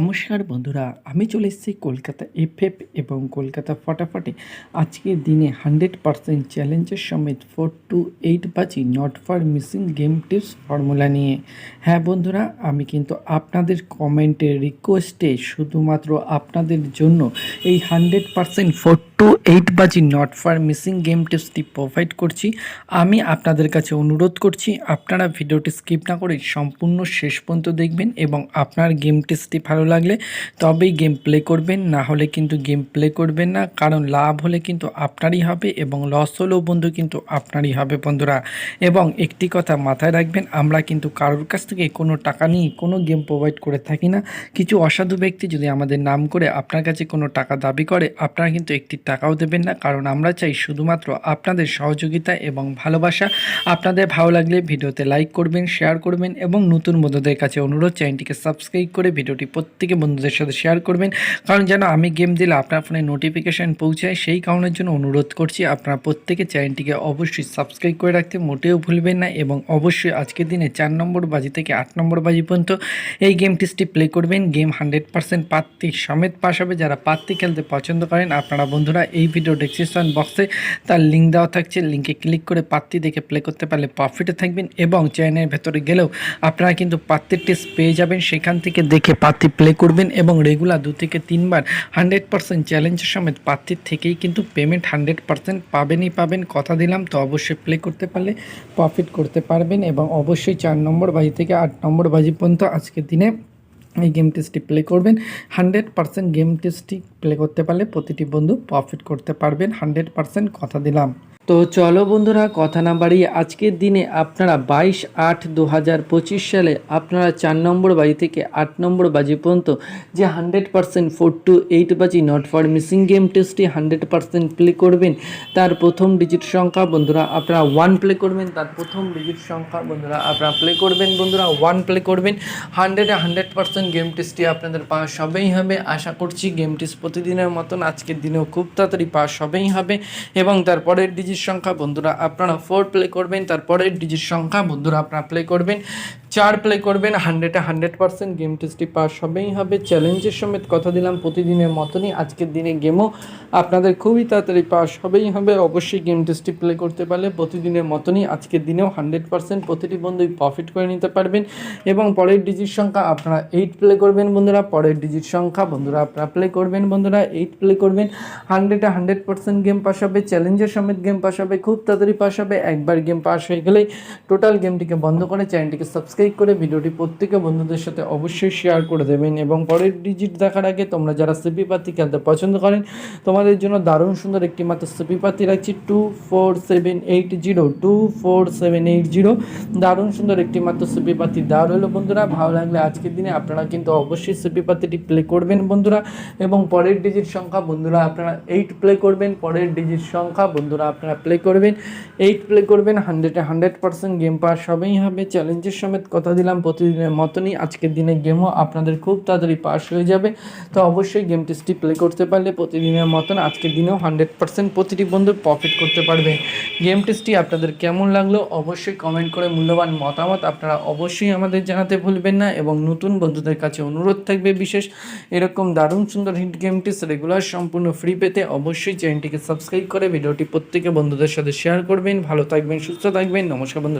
নমস্কার বন্ধুরা, আমি চলে এসেছি কলকাতা এফএফ এবং কলকাতা ফটাফটে। আজকের দিনে হান্ড্রেড পারসেন্ট চ্যালেঞ্জের সমেত ফোর টু এইট বাজি not for missing game tips formula নিয়ে। হ্যাঁ বন্ধুরা, আমি কিন্তু আপনাদের কমেন্টের রিকোয়েস্টে শুধুমাত্র আপনাদের জন্য এই hundred percent four two eight বাজি নট ফর মিসিং গেম টিপসটি প্রোভাইড করছি। আমি আপনাদের কাছে অনুরোধ করছি, আপনারা ভিডিওটি স্কিপ না করে সম্পূর্ণ শেষ পর্যন্ত দেখবেন এবং আপনার গেম টেস্টটি ভালো লাগলে তবেই গেম প্লে করবেন, না হলে কিন্তু গেম প্লে করবেন না, কারণ লাভ হলে কিন্তু আপনারই হবে এবং লস হলেও বন্ধু কিন্তু আপনারই হবে বন্ধুরা। এবং একটি কথা মাথায় রাখবেন, আমরা কিন্তু কারোর কাছ থেকে কোনো টাকা নিয়ে কোনো গেম প্রোভাইড করে থাকি না। কিছু অসাধু ব্যক্তি যদি আমাদের নাম করে আপনার কাছে কোনো টাকা দাবি করে, আপনারা কিন্তু একটি টাকাও দেবেন না, কারণ আমরা চাই শুধুমাত্র আপনাদের সহযোগিতা এবং ভালোবাসা। আপনাদের ভালো লাগলে ভিডিওতে লাইক করবেন শেয়ার করবেন এবং নতুন বন্ধুদের কাছে অনুরোধ, চ্যানেলটিকে সাবস্ক্রাইব করে ভিডিওটি প্রত্যেকে বন্ধুদের সাথে শেয়ার করবেন। কারণ যেন আমি গেম দিলে আপনার ফোনে নোটিফিকেশান পৌঁছায়, সেই কারণের জন্য অনুরোধ করছি আপনারা প্রত্যেকে চ্যানেলটিকে অবশ্যই সাবস্ক্রাইব করে রাখতে, মোটেও ভুলবেন না এবং অবশ্যই আজকের দিনে চার নম্বর বাজি থেকে আট নম্বর বাজি পর্যন্ত এই গেম টেস্টটি প্লে করবেন। গেম হান্ড্রেড পার্সেন্ট পাত্তি সমেত পাশ হবে যারা পাত্তি খেলতে পছন্দ করেন, আপনারা বন্ধুরা ভিডিও ডেসক্রিপশন বক্সে তার লিঙ্ক দেওয়া থাকছে। লিঙ্কে ক্লিক করে পাত্তি দেখে প্লে করতে পারলে প্রফিটে থাকবেন এবং চ্যানেলের ভেতরে গেলেও আপনারা কিন্তু পাত্তির টেস্ট পেয়ে যাবেন। সেখান থেকে দেখে পাত্তি প্লে করবেন এবং রেগুলার দু থেকে তিনবার হান্ড্রেড পার্সেন্ট চ্যালেঞ্জের সমেত পাত্তির থেকেই কিন্তু পেমেন্ট হান্ড্রেড পার্সেন্ট পাবেনই পাবেন। কথা দিলাম তো অবশ্যই প্লে করতে পারলে প্রফিট করতে পারবেন এবং অবশ্যই চার নম্বর বাজি থেকে আট নম্বর বাজি পর্যন্ত আজকের দিনে এই গেম টেস্টটি প্লে করবেন। হান্ড্রেড পার্সেন্ট গেম টেস্টটি প্লে করতে পারলে প্রতিটি বন্ধু প্রফিট করতে পারবেন। হান্ড্রেড পার্সেন্ট কথা দিলাম। তো চলো বন্ধুরা, কথা না বাড়িয়ে আজকের দিনে আপনারা বাইশ আট দু হাজার পঁচিশ সালে আপনারা চার নম্বর বাজি থেকে আট নম্বর বাজি পর্যন্ত যে hundred percent four two eight বাজি নট ফর মিসিং গেম টেস্টটি হান্ড্রেড পার্সেন্ট প্লে করবেন। তার প্রথম ডিজিট সংখ্যা বন্ধুরা, আপনারা ওয়ান প্লে করবেন। তার প্রথম ডিজিট সংখ্যা বন্ধুরা, আপনারা প্লে করবেন বন্ধুরা, ওয়ান প্লে করবেন। হান্ড্রেডে হান্ড্রেড পার্সেন্ট গেম টেস্টটি আপনাদের পাস হবেই হবে। আশা করছি গেম টেস্ট প্রতিদিনের মতন আজকের দিনেও খুব তাড়াতাড়ি পাস হবেই হবে এবং তারপরের ডিজিট সংখ্যা বন্ধুরা আপনারা ফোর প্লে করবেন তারপরের ডিজিট সংখ্যা বন্ধুরা আপনারা প্লে করবেন। চার প্লে করবেন হান্ড্রেডে হান্ড্রেড পার্সেন্ট গেম টেস্টটি পাস হবেই হবে। চ্যালেঞ্জের সমেত কথা দিলাম, প্রতিদিনের মতনই আজকের দিনে গেমও আপনাদের খুবই তাড়াতাড়ি পাস হবেই হবে। অবশ্যই গেম টেস্টটি প্লে করতে পারলে প্রতিদিনের মতনই আজকের দিনেও হান্ড্রেড পার্সেন্ট প্রতিটি বন্ধুই প্রফিট করে নিতে পারবেন। এবং পরের ডিজিট সংখ্যা আপনারা এইট প্লে করবেন বন্ধুরা, পরের ডিজিট সংখ্যা বন্ধুরা আপনারা প্লে করবেন বন্ধুরা এইট প্লে করবেন। হান্ড্রেডে হান্ড্রেড পার্সেন্ট গেম পাস হবে চ্যালেঞ্জের সমেত গেম পাস হবে, খুব তাড়াতাড়ি পাস হবে, একবার গেম পাস হয়ে গেলেই টোটাল গেমটিকে বন্ধ করে চ্যানেলটিকে সাবস্ক্রাইব করে ভিডিওটি প্রত্যেকে বন্ধুদের সাথে অবশ্যই শেয়ার করে দেবেন এবং পরের ডিজিট দেখার আগে তোমরা যারা সিপি পাতি খেলতে পছন্দ করেন, তোমাদের জন্য দারুণ সুন্দর একটি মাত্র সিপি পাতি রাখছি two four seven eight zero two four seven eight zero দারুণ সুন্দর একটি মাত্র সিপি পাতি দেওয়া রইল বন্ধুরা, ভালো লাগলে আজকের দিনে আপনারা কিন্তু অবশ্যই সিপি পাতিটি প্লে করবেন বন্ধুরা। এবং পরের ডিজিট সংখ্যা বন্ধুরা আপনারা এইট প্লে করবেন, পরের ডিজিট সংখ্যা বন্ধুরা আপনারা প্লে করবেন। এইট প্লে করবেন হান্ড্রেডে হান্ড্রেড পার্সেন্ট গেম পাস হবেই হবে চ্যালেঞ্জের সমেত কথা দিলাম, প্রতিদিনের মতনই আজকের দিনে গেমও আপনাদের খুব তাড়াতাড়ি পাস হয়ে যাবে। তো অবশ্যই গেম টেস্টটি প্লে করতে পারলে প্রতিদিনের মতন আজকের দিনেও হান্ড্রেড পার্সেন্ট প্রতিটি বন্ধু প্রফিট করতে পারবে। গেম টেস্টটি আপনাদের কেমন লাগল অবশ্যই কমেন্ট করে মূল্যবান মতামত আপনারা অবশ্যই আমাদের জানাতে ভুলবেন না এবং নতুন বন্ধুদের কাছে অনুরোধ থাকবে বিশেষ। এরকম দারুণ সুন্দর হিট গেম টেস্ট রেগুলার সম্পূর্ণ ফ্রি পেতে অবশ্যই চ্যানেলটিকে সাবস্ক্রাইব করে ভিডিওটি প্রত্যেকে বন্ধুদের সাথে শেয়ার করবেন। ভালো থাকবেন, সুস্থ থাকবেন। নমস্কার বন্ধু